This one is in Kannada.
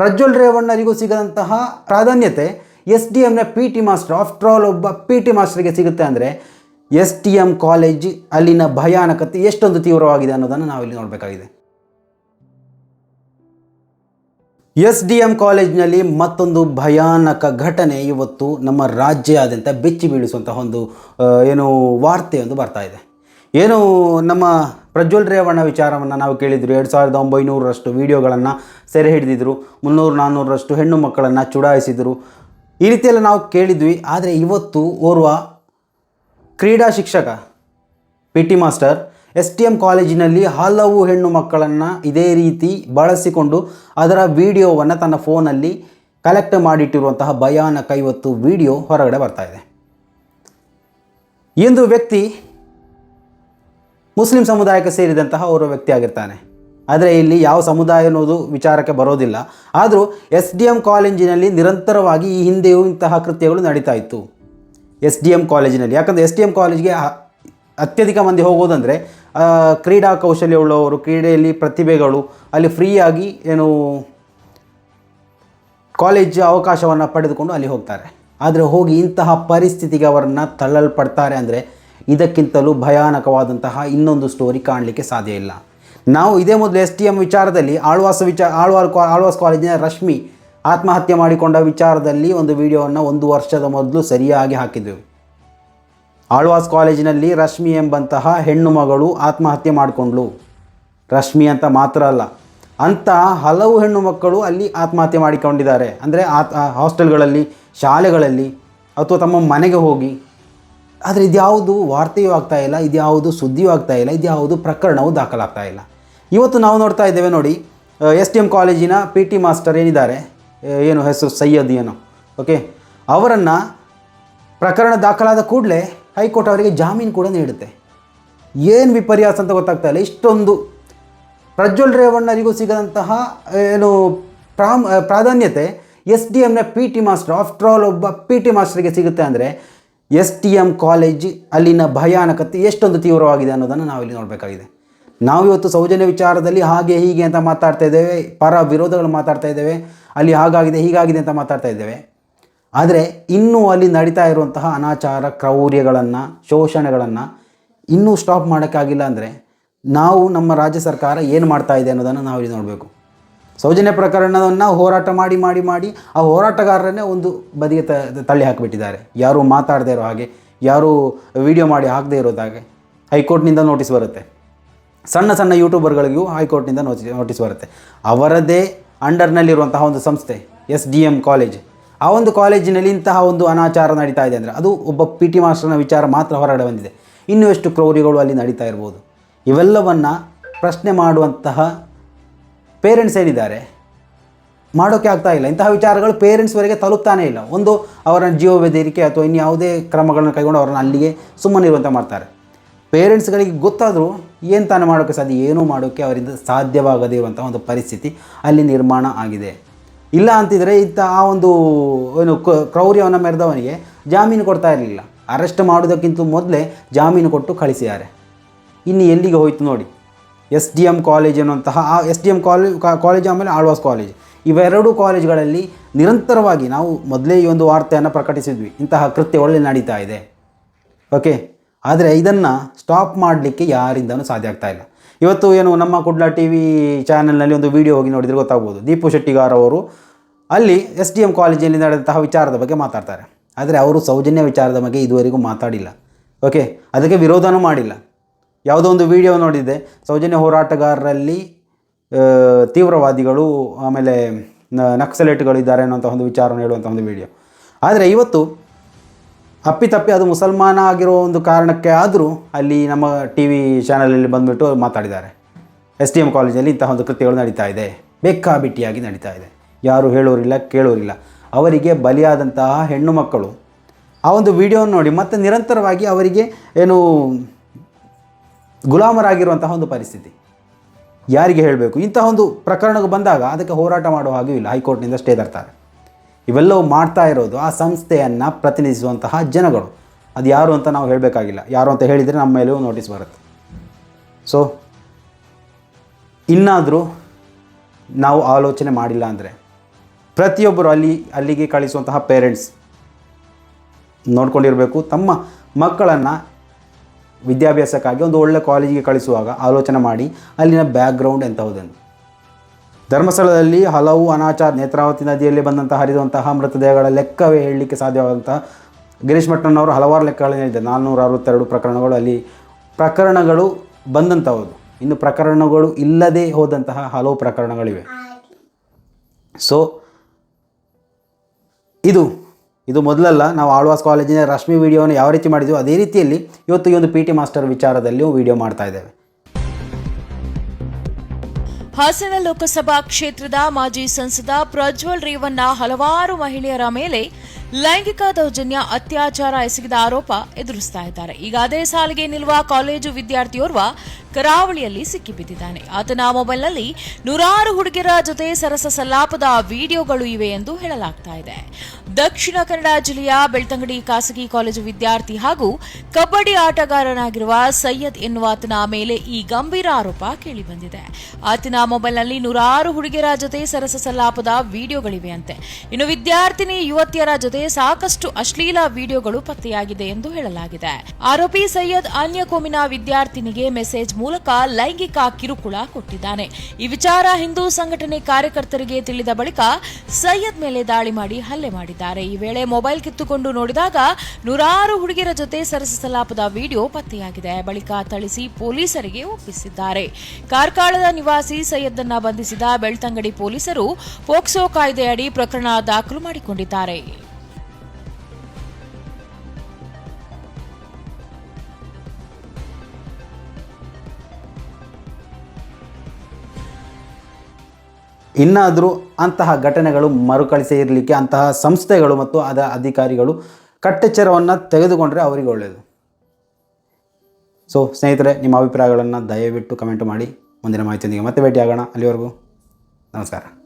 ಪ್ರಜ್ವಲ್ ರೇವಣ್ಣರಿಗೂ ಸಿಗದಂತಹ ಪ್ರಾಧಾನ್ಯತೆ S D ಎಮ್ನ P T master. After all ಒಬ್ಬ ಪಿ ಟಿ ಮಾಸ್ಟರ್ಗೆ ಸಿಗುತ್ತೆ ಅಂದರೆ ಎಸ್ ಟಿ ಎಂ ಕಾಲೇಜ್ ಅಲ್ಲಿನ ಭಯಾನಕತೆ ಎಷ್ಟೊಂದು ತೀವ್ರವಾಗಿದೆ ಅನ್ನೋದನ್ನು ನಾವಿಲ್ಲಿ ನೋಡಬೇಕಾಗಿದೆ. ಎಸ್ ಡಿ ಎಂ ಕಾಲೇಜ್ನಲ್ಲಿ ಮತ್ತೊಂದು ಭಯಾನಕ ಘಟನೆ ಇವತ್ತು ನಮ್ಮ ರಾಜ್ಯಾದ್ಯಂತ ಬೆಚ್ಚಿ ಬೀಳಿಸುವಂತಹ ಒಂದು ಏನು ವಾರ್ತೆಯೊಂದು ಬರ್ತಾ ಇದೆ. ಏನು ನಮ್ಮ ಪ್ರಜ್ವಲ್ ರೇವಣ್ಣ ವಿಚಾರವನ್ನು ನಾವು ಕೇಳಿದ್ರು. ಎರಡು ಸಾವಿರದ ಒಂಬೈನೂರರಷ್ಟು ವಿಡಿಯೋಗಳನ್ನು ಸೆರೆ ಹಿಡಿದಿದ್ರು. ಮುನ್ನೂರು ನಾನ್ನೂರರಷ್ಟು ಹೆಣ್ಣು ಮಕ್ಕಳನ್ನು ಚುಡಾಯಿಸಿದರು. ಈ ರೀತಿಯೆಲ್ಲ ನಾವು ಕೇಳಿದ್ವಿ. ಆದರೆ ಇವತ್ತು ಓರ್ವ ಕ್ರೀಡಾ ಶಿಕ್ಷಕ P T master, S T M ಕಾಲೇಜಿನಲ್ಲಿ ಹಲವು ಹೆಣ್ಣು ಮಕ್ಕಳನ್ನು ಇದೇ ರೀತಿ ಬಳಸಿಕೊಂಡು ಅದರ ವಿಡಿಯೋವನ್ನು ತನ್ನ ಫೋನಲ್ಲಿ ಕಲೆಕ್ಟ್ ಮಾಡಿಟ್ಟಿರುವಂತಹ ಭಯಾನಕ ಇವತ್ತು ವಿಡಿಯೋ ಹೊರಗಡೆ ಬರ್ತಾ ಇದೆ. ಇಂದು ವ್ಯಕ್ತಿ ಮುಸ್ಲಿಂ ಸಮುದಾಯಕ್ಕೆ ಸೇರಿದಂತಹ ಓರ್ವ ವ್ಯಕ್ತಿಯಾಗಿರ್ತಾನೆ ಆದರೆ ಇಲ್ಲಿ ಯಾವ ಸಮುದಾಯ ಅನ್ನೋದು ವಿಚಾರಕ್ಕೆ ಬರೋದಿಲ್ಲ. ಆದರೂ ಎಸ್ ಡಿ ಎಂ ಕಾಲೇಜಿನಲ್ಲಿ ನಿರಂತರವಾಗಿ ಈ ಹಿಂದೆಯೂ ಇಂತಹ ಕೃತ್ಯಗಳು ನಡೀತಾ ಇತ್ತು. ಎಸ್ ಡಿ ಎಂ ಕಾಲೇಜಿನಲ್ಲಿ. ಯಾಕಂದರೆ ಎಸ್ ಡಿ ಎಂ ಕಾಲೇಜ್ಗೆ ಅತ್ಯಧಿಕ ಮಂದಿ ಹೋಗೋದಂದರೆ ಕ್ರೀಡಾ ಕೌಶಲ್ಯ ಉಳ್ಳವರು, ಕ್ರೀಡೆಯಲ್ಲಿ ಪ್ರತಿಭೆಗಳು, ಅಲ್ಲಿ ಫ್ರೀಯಾಗಿ ಏನು ಕಾಲೇಜ್ ಅವಕಾಶವನ್ನು ಪಡೆದುಕೊಂಡು ಅಲ್ಲಿ ಹೋಗ್ತಾರೆ. ಆದರೆ ಹೋಗಿ ಇಂತಹ ಪರಿಸ್ಥಿತಿಗೆ ಅವರನ್ನು ತಳ್ಳಲ್ಪಡ್ತಾರೆ ಅಂದರೆ ಇದಕ್ಕಿಂತಲೂ ಭಯಾನಕವಾದಂತಹ ಇನ್ನೊಂದು ಸ್ಟೋರಿ ಕಾಣಲಿಕ್ಕೆ ಸಾಧ್ಯ ಇಲ್ಲ. ನಾವು ಇದೇ ಮೊದಲು ಎಸ್ ಟಿ ಎಂ ವಿಚಾರದಲ್ಲಿ ಆಳ್ವಾಸ ವಿಚಾರ ಆಳ್ವಾರ್ ಆಳ್ವಾಸ್ ಕಾಲೇಜಿನ ರಶ್ಮಿ ಆತ್ಮಹತ್ಯೆ ಮಾಡಿಕೊಂಡ ವಿಚಾರದಲ್ಲಿ ಒಂದು ವಿಡಿಯೋವನ್ನು ಒಂದು ವರ್ಷದ ಮೊದಲು ಸರಿಯಾಗಿ ಹಾಕಿದ್ದೆವು ಆಳ್ವಾಸ್ ಕಾಲೇಜಿನಲ್ಲಿ ರಶ್ಮಿ ಎಂಬಂತಹ ಹೆಣ್ಣು ಮಗಳು ಆತ್ಮಹತ್ಯೆ ಮಾಡಿಕೊಂಡ್ಳು. ರಶ್ಮಿ ಅಂತ ಮಾತ್ರ ಅಲ್ಲ, ಅಂತ ಹಲವು ಹೆಣ್ಣು ಮಕ್ಕಳು ಅಲ್ಲಿ ಆತ್ಮಹತ್ಯೆ ಮಾಡಿಕೊಂಡಿದ್ದಾರೆ. ಅಂದರೆ ಆತ್ ಹಾಸ್ಟೆಲ್ಗಳಲ್ಲಿ, ಶಾಲೆಗಳಲ್ಲಿ ಅಥವಾ ತಮ್ಮ ಮನೆಗೆ ಹೋಗಿ ಆದರೆ ಇದ್ಯಾವುದು ವಾರ್ತೆಯೂ ಆಗ್ತಾ ಇಲ್ಲ, ಇದ್ಯಾವುದು ಸುದ್ದಿಯೂ ಆಗ್ತಾ ಇಲ್ಲ, ಇದ್ಯಾವುದು ಪ್ರಕರಣವೂ ದಾಖಲಾಗ್ತಾ ಇಲ್ಲ. ಇವತ್ತು ನಾವು ನೋಡ್ತಾ ಇದ್ದೇವೆ ನೋಡಿ ಎಸ್ ಟಿ ಎಂ ಕಾಲೇಜಿನ ಪಿ ಟಿ ಮಾಸ್ಟರ್ ಏನಿದ್ದಾರೆ? ಏನು ಹೆಸರು? ಸೈಯದ್ ಏನು? ಓಕೆ ಅವರನ್ನು ಪ್ರಕರಣ ದಾಖಲಾದ ಕೂಡಲೇ ಹೈಕೋರ್ಟ್ ಅವರಿಗೆ ಜಾಮೀನು ಕೂಡ ನೀಡುತ್ತೆ. ಏನು ವಿಪರ್ಯಾಸ ಅಂತ ಗೊತ್ತಾಗ್ತಾ ಇಲ್ಲ. ಇಷ್ಟೊಂದು ಪ್ರಜ್ವಲ್ ರೇವಣ್ಣರಿಗೂ ಸಿಗದಂತಹ ಏನು ಪ್ರಾಮ್ ಪ್ರಾಧಾನ್ಯತೆ S D ಎಮ್ನ P T master, after all ಒಬ್ಬ ಪಿ ಟಿ ಮಾಸ್ಟರ್ಗೆ ಸಿಗುತ್ತೆ ಅಂದರೆ ಎಸ್ ಟಿ ಎಂ ಕಾಲೇಜ್ ಅಲ್ಲಿನ ಭಯಾನಕತೆ ಎಷ್ಟೊಂದು ತೀವ್ರವಾಗಿದೆ ಅನ್ನೋದನ್ನು ನಾವಿಲ್ಲಿ ನೋಡಬೇಕಾಗಿದೆ. ನಾವು ಇವತ್ತು ಸೌಜನ್ಯ ವಿಚಾರದಲ್ಲಿ ಹಾಗೆ ಹೀಗೆ ಅಂತ ಮಾತಾಡ್ತಾ ಇದ್ದೇವೆ, ಪರ ವಿರೋಧಗಳು ಮಾತಾಡ್ತಾ ಇದ್ದೇವೆ, ಅಲ್ಲಿ ಹಾಗಾಗಿದೆ, ಹೀಗಾಗಿದೆ ಅಂತ ಮಾತಾಡ್ತಾ ಇದ್ದೇವೆ. ಆದರೆ ಇನ್ನೂ ಅಲ್ಲಿ ನಡೀತಾ ಇರುವಂತಹ ಅನಾಚಾರ ಕ್ರೌರ್ಯಗಳನ್ನು, ಶೋಷಣೆಗಳನ್ನು ಇನ್ನೂ ಸ್ಟಾಪ್ ಮಾಡೋಕ್ಕಾಗಿಲ್ಲ ಅಂದರೆ ನಾವು ನಮ್ಮ ರಾಜ್ಯ ಸರ್ಕಾರ ಏನು ಮಾಡ್ತಾ ಇದೆ ಅನ್ನೋದನ್ನು ಇಲ್ಲಿ ನೋಡಬೇಕು. ಸೌಜನ್ಯ ಪ್ರಕರಣವನ್ನು ಹೋರಾಟ ಮಾಡಿ ಮಾಡಿ ಮಾಡಿ ಆ ಹೋರಾಟಗಾರರನ್ನೇ ಒಂದು ಬದಿಗೆ ತಳ್ಳಿ ಹಾಕಿಬಿಟ್ಟಿದ್ದಾರೆ. ಯಾರೂ ಮಾತಾಡದೇ ಇರೋ ಹಾಗೆ, ಯಾರೂ ವಿಡಿಯೋ ಮಾಡಿ ಹಾಕದೇ ಇರೋದಾಗೆ ಹೈಕೋರ್ಟ್ನಿಂದ ನೋಟಿಸ್ ಬರುತ್ತೆ. ಸಣ್ಣ ಸಣ್ಣ ಯೂಟ್ಯೂಬರ್ಗಳಿಗೂ ಹೈಕೋರ್ಟ್ನಿಂದ ನೋಟಿಸ್ ನೋಟಿಸ್ ಬರುತ್ತೆ. ಅವರದೇ ಅಂಡರ್ನಲ್ಲಿರುವಂತಹ ಒಂದು ಸಂಸ್ಥೆ, ಎಸ್ ಡಿ ಎಂ ಕಾಲೇಜ್. ಆ ಒಂದು ಕಾಲೇಜಿನಲ್ಲಿ ಇಂತಹ ಒಂದು ಅನಾಚಾರ ನಡೀತಾ ಇದೆ ಅಂದರೆ ಅದು ಒಬ್ಬ ಪಿ ಟಿ ಮಾಸ್ಟರ್ನ ವಿಚಾರ ಮಾತ್ರ ಹೊರಗಡೆ ಬಂದಿದೆ. ಇನ್ನೂ ಎಷ್ಟು ಕ್ರೌರಿಗಳು ಅಲ್ಲಿ ನಡೀತಾ ಇರ್ಬೋದು. ಇವೆಲ್ಲವನ್ನು ಪ್ರಶ್ನೆ ಮಾಡುವಂತಹ ಪೇರೆಂಟ್ಸ್ ಏನಿದ್ದಾರೆ? ಮಾಡೋಕ್ಕೆ ಆಗ್ತಾ ಇಲ್ಲ. ಇಂತಹ ವಿಚಾರಗಳು ಪೇರೆಂಟ್ಸ್ವರೆಗೆ ತಲುಪ್ತಾನೇ ಇಲ್ಲ. ಒಂದು ಅವರ ಜೀವ ಬೆದರಿಕೆ ಅಥವಾ ಇನ್ಯಾವುದೇ ಕ್ರಮಗಳನ್ನು ಕೈಗೊಂಡು ಅವರನ್ನು ಅಲ್ಲಿಗೆ ಸುಮ್ಮನಿರುವಂತ ಮಾಡ್ತಾರೆ. ಪೇರೆಂಟ್ಸ್ಗಳಿಗೆ ಗೊತ್ತಾದರೂ ಏನು ತಾನೇ ಮಾಡೋಕ್ಕೆ ಸಾಧ್ಯ, ಏನೂ ಮಾಡೋಕ್ಕೆ ಅವರಿಂದ ಸಾಧ್ಯವಾಗದೇ ಇರುವಂಥ ಒಂದು ಪರಿಸ್ಥಿತಿ ಅಲ್ಲಿ ನಿರ್ಮಾಣ ಆಗಿದೆ. ಇಲ್ಲ ಅಂತಿದ್ರೆ ಇಂಥ ಆ ಒಂದು, ಏನು ಕ್ರೌರ್ಯವನ್ನು ಮೆರೆದವನಿಗೆ ಜಾಮೀನು ಕೊಡ್ತಾ ಇರಲಿಲ್ಲ. ಅರೆಸ್ಟ್ ಮಾಡೋದಕ್ಕಿಂತ ಮೊದಲೇ ಜಾಮೀನು ಕೊಟ್ಟು ಕಳಿಸಿದ್ದಾರೆ. ಇನ್ನು ಎಲ್ಲಿಗೆ ಹೋಯಿತು ನೋಡಿ. ಎಸ್ ಡಿ ಎಂ ಕಾಲೇಜ್ ಅನ್ನುವಂತಹ ಆ S D M college college ಆಮೇಲೆ ಆಳ್ವಾಸ್ ಕಾಲೇಜ್. ಇವೆರಡೂ ಕಾಲೇಜ್ಗಳಲ್ಲಿ ನಿರಂತರವಾಗಿ ನಾವು ಮೊದಲೇ ಈ ಒಂದು ವಾರ್ತೆಯನ್ನು ಪ್ರಕಟಿಸಿದ್ವಿ. ಇಂತಹ ಕೃತ್ಯಗಳಲ್ಲಿ ನಡೀತಾ ಇದೆ. ಓಕೆ? ಆದರೆ ಇದನ್ನು ಸ್ಟಾಪ್ ಮಾಡಲಿಕ್ಕೆ ಯಾರಿಂದನೂ ಸಾಧ್ಯ ಆಗ್ತಾ ಇಲ್ಲ. ಇವತ್ತು ಏನು ನಮ್ಮ ಕುಡ್ಲ ಟಿ ವಿ ಚಾನಲ್ನಲ್ಲಿ ಒಂದು ವಿಡಿಯೋ ಹೋಗಿ ನೋಡಿದರೆ ಗೊತ್ತಾಗ್ಬೋದು. ದೀಪು ಶೆಟ್ಟಿಗಾರ್ ಅವರು ಅಲ್ಲಿ ಎಸ್ ಡಿ ಎಂ ಕಾಲೇಜಲ್ಲಿ ನಡೆದಂತಹ ವಿಚಾರದ ಬಗ್ಗೆ ಮಾತಾಡ್ತಾರೆ. ಆದರೆ ಅವರು ಸೌಜನ್ಯ ವಿಚಾರದ ಬಗ್ಗೆ ಇದುವರೆಗೂ ಮಾತಾಡಿಲ್ಲ. ಓಕೆ? ಅದಕ್ಕೆ ವಿರೋಧನೂ ಮಾಡಿಲ್ಲ. ಯಾವುದೋ ಒಂದು ವಿಡಿಯೋ ನೋಡಿದ್ದೆ. ಸೌಜನ್ಯ ಹೋರಾಟಗಾರರಲ್ಲಿ ತೀವ್ರವಾದಿಗಳು, ಆಮೇಲೆ, ನ- ನಕ್ಸಲೇಟ್ಗಳು ಇದ್ದಾರೆ ಅನ್ನೋಂಥ ಒಂದು ವಿಚಾರವನ್ನು ಹೇಳುವಂಥ ಒಂದು ವಿಡಿಯೋ ಆದರೆ ಇವತ್ತು ಅಪ್ಪಿತಪ್ಪಿ ಅದು ಮುಸಲ್ಮಾನ ಆಗಿರೋ ಒಂದು ಕಾರಣಕ್ಕೆ ಆದರೂ ಅಲ್ಲಿ ನಮ್ಮ ಟಿ ವಿ ಚಾನಲಲ್ಲಿ ಬಂದುಬಿಟ್ಟು ಮಾತಾಡಿದ್ದಾರೆ. ಎಸ್ ಡಿ ಎಂ ಕಾಲೇಜಲ್ಲಿ ಇಂತಹ ಒಂದು ಕೃತ್ಯಗಳು ನಡೀತಾ ಇದೆ. ಬೇಕಾಬಿಟ್ಟಿಯಾಗಿ ನಡೀತಾ ಇದೆ. ಯಾರು ಹೇಳೋರಿಲ್ಲ, ಕೇಳೋರಿಲ್ಲ. ಅವರಿಗೆ ಬಲಿಯಾದಂತಹ ಹೆಣ್ಣು ಮಕ್ಕಳು ಆ ಒಂದು ವಿಡಿಯೋ ನೋಡಿ ಮತ್ತು ನಿರಂತರವಾಗಿ ಅವರಿಗೆ ಏನು ಗುಲಾಮರಾಗಿರುವಂತಹ ಒಂದು ಪರಿಸ್ಥಿತಿ. ಯಾರಿಗೆ ಹೇಳಬೇಕು? ಇಂತಹ ಒಂದು ಪ್ರಕರಣಕ್ಕೆ ಬಂದಾಗ ಅದಕ್ಕೆ ಹೋರಾಟ ಮಾಡುವ ಹಾಗೂ ಇಲ್ಲ. ಹೈಕೋರ್ಟ್ನಿಂದ ಸ್ಟೇ ತರ್ತಾರೆ. ಇವೆಲ್ಲವೂ ಮಾಡ್ತಾ ಇರೋದು ಆ ಸಂಸ್ಥೆಯನ್ನು ಪ್ರತಿನಿಧಿಸುವಂತಹ ಜನಗಳು. ಅದು ಯಾರು ಅಂತ ನಾವು ಹೇಳಬೇಕಾಗಿಲ್ಲ. ಯಾರು ಅಂತ ಹೇಳಿದರೆ ನಮ್ಮ ಮೇಲೂ ನೋಟಿಸ್ ಬರುತ್ತೆ. ಸೊ ಇನ್ನಾದರೂ ನಾವು ಆಲೋಚನೆ ಮಾಡಿಲ್ಲ ಅಂದರೆ ಪ್ರತಿಯೊಬ್ಬರು ಅಲ್ಲಿ, ಅಲ್ಲಿಗೆ ಕಳಿಸುವಂತಹ ಪೇರೆಂಟ್ಸ್ ನೋಡ್ಕೊಂಡಿರಬೇಕು. ತಮ್ಮ ಮಕ್ಕಳನ್ನು ವಿದ್ಯಾಭ್ಯಾಸಕ್ಕಾಗಿ ಒಂದು ಒಳ್ಳೆ ಕಾಲೇಜಿಗೆ ಕಳಿಸುವಾಗ ಆಲೋಚನೆ ಮಾಡಿ ಅಲ್ಲಿನ ಬ್ಯಾಕ್ಗ್ರೌಂಡ್ ಎಂತಹುದೆಂದು ಧರ್ಮಸ್ಥಳದಲ್ಲಿ ಹಲವು ಅನಾಚಾರ ನೇತ್ರಾವತಿ ನದಿಯಲ್ಲಿ ಬಂದಂತಹ ಹರಿದುವಂತಹ ಮೃತದೇಹಗಳ ಲೆಕ್ಕವೇ ಹೇಳಲಿಕ್ಕೆ ಸಾಧ್ಯವಾದಂತಹ ಗಿರೀಶ್ ಮಟ್ಟಣ್ಣವರು ಹಲವಾರು ಲೆಕ್ಕಗಳನ್ನು ಹೇಳಿದ್ದಾರೆ. ನಾನ್ನೂರ ಅರವತ್ತೆರಡು ಪ್ರಕರಣಗಳು ಅಲ್ಲಿ ಪ್ರಕರಣಗಳು ಬಂದಂಥವು ಇನ್ನು ಪ್ರಕರಣಗಳು ಇಲ್ಲದೆ ಹೋದಂತಹ ಹಲವು ಪ್ರಕರಣಗಳಿವೆ. ಸೊ ಇದು ಇದು ಮೊದಲಲ್ಲ, ನಾವು ಆಳ್ವಾಸ್ ಕಾಲೇಜಿನ ರಶ್ಮಿ ವಿಡಿಯೋನ ಯಾವ ರೀತಿ ಮಾಡಿದ್ವಿ, ಅದೇ ರೀತಿಯಲ್ಲಿ ಇವತ್ತು ಈ ಒಂದು ಪಿ ಟಿ ಮಾಸ್ಟರ್ ವಿಚಾರದಲ್ಲಿಯೂ ವಿಡಿಯೋ ಮಾಡ್ತಾ ಇದ್ದೇವೆ. ಹಾಸನ ಲೋಕಸಭಾ ಕ್ಷೇತ್ರದ ಮಾಜಿ ಸಂಸದ ಪ್ರಜ್ವಲ್ ರೇವಣ್ಣ ಹಲವಾರು ಮಹಿಳೆಯರ ಮೇಲೆ ಲೈಂಗಿಕ ದೌರ್ಜನ್ಯ, ಅತ್ಯಾಚಾರ ಎಸಗಿದ ಆರೋಪ ಎದುರಿಸ್ತಾ ಇದ್ದಾರೆ. ಈಗ ಅದೇ ಸಾಲಿಗೆ ನಿಲ್ಲುವ ಕಾಲೇಜು ವಿದ್ಯಾರ್ಥಿಯೋರ್ವ ಕರಾವಳಿಯಲ್ಲಿ ಸಿಕ್ಕಿಬಿದ್ದಿದ್ದಾನೆ. ಆತನ ಮೊಬೈಲ್ನಲ್ಲಿ ನೂರಾರು ಹುಡುಗಿಯರ ಜೊತೆ ಸರಸ ಸಲ್ಲಾಪದ ವಿಡಿಯೋಗಳು ಇವೆ ಎಂದು ಹೇಳಲಾಗ್ತಾ ಇದೆ. ದಕ್ಷಿಣ ಕನ್ನಡ ಜಿಲ್ಲೆಯ ಬೆಳ್ತಂಗಡಿ ಖಾಸಗಿ ಕಾಲೇಜು ವಿದ್ಯಾರ್ಥಿ ಹಾಗೂ ಕಬಡ್ಡಿ ಆಟಗಾರನಾಗಿರುವ ಸೈಯದ್ ಎನ್ನುವಾತನ ಮೇಲೆ ಈ ಗಂಭೀರ ಆರೋಪ ಕೇಳಿಬಂದಿದೆ. ಆತನ ಮೊಬೈಲ್ನಲ್ಲಿ ನೂರಾರು ಹುಡುಗಿಯರ ಜೊತೆ ಸರಸ ಸಲ್ಲಾಪದ ವಿಡಿಯೋಗಳಿವೆಯಂತೆ ಇನ್ನು ವಿದ್ಯಾರ್ಥಿನಿ ಯುವತಿಯರ ಜೊತೆ ಸಾಕಷ್ಟು ಅಶ್ಲೀಲ ವಿಡಿಯೋಗಳು ಪತ್ತೆಯಾಗಿದೆ ಎಂದು ಹೇಳಲಾಗಿದೆ. ಆರೋಪಿ ಸೈಯದ್ ಅನ್ಯ ಕೋಮಿನ ವಿದ್ಯಾರ್ಥಿನಿಗೆ ಮೆಸೇಜ್ ಮೂಲಕ ಲೈಂಗಿಕ ಕಿರುಕುಳ ಕೊಟ್ಟಿದ್ದಾನೆ. ಈ ವಿಚಾರ ಹಿಂದೂ ಸಂಘಟನೆ ಕಾರ್ಯಕರ್ತರಿಗೆ ತಿಳಿದ ಬಳಿಕ ಸೈಯದ್ ಮೇಲೆ ದಾಳಿ ಮಾಡಿ ಹಲ್ಲೆ ಮಾಡಿದ್ದಾರೆ. ಈ ವೇಳೆ ಮೊಬೈಲ್ ಕಿತ್ತುಕೊಂಡು ನೋಡಿದಾಗ ನೂರಾರು ಹುಡುಗಿಯರ ಜೊತೆ ಸರಸಲಾಪದ ವಿಡಿಯೋ ಪತ್ತೆಯಾಗಿದೆ. ಬಳಿಕ ಥಳಿಸಿ ಪೊಲೀಸರಿಗೆ ಒಪ್ಪಿಸಿದ್ದಾರೆ. ಕಾರ್ಕಳದ ನಿವಾಸಿ ಸೈಯದ್ನ ಬಂಧಿಸಿದ ಬೆಳ್ತಂಗಡಿ ಪೊಲೀಸರು ಪೋಕ್ಸೋ ಕಾಯ್ದೆಯಡಿ ಪ್ರಕರಣ ದಾಖಲು ಮಾಡಿಕೊಂಡಿದ್ದಾರೆ. ಇನ್ನಾದರೂ ಅಂತಹ ಘಟನೆಗಳು ಮರುಕಳಿಸಿ ಇರಲಿಕ್ಕೆ ಅಂತಹ ಸಂಸ್ಥೆಗಳು ಮತ್ತು ಅದರ ಅಧಿಕಾರಿಗಳು ಕಟ್ಟೆಚ್ಚರವನ್ನು ತೆಗೆದುಕೊಂಡರೆ ಅವರಿಗೆ ಒಳ್ಳೆಯದು ಸೊ ಸ್ನೇಹಿತರೆ, ನಿಮ್ಮ ಅಭಿಪ್ರಾಯಗಳನ್ನು ದಯವಿಟ್ಟು ಕಮೆಂಟ್ ಮಾಡಿ. ಮುಂದಿನ ಮಾಹಿತಿಯೊಂದಿಗೆ ಮತ್ತೆ ಭೇಟಿಯಾಗೋಣ. ಅಲ್ಲಿವರೆಗೂ ನಮಸ್ಕಾರ.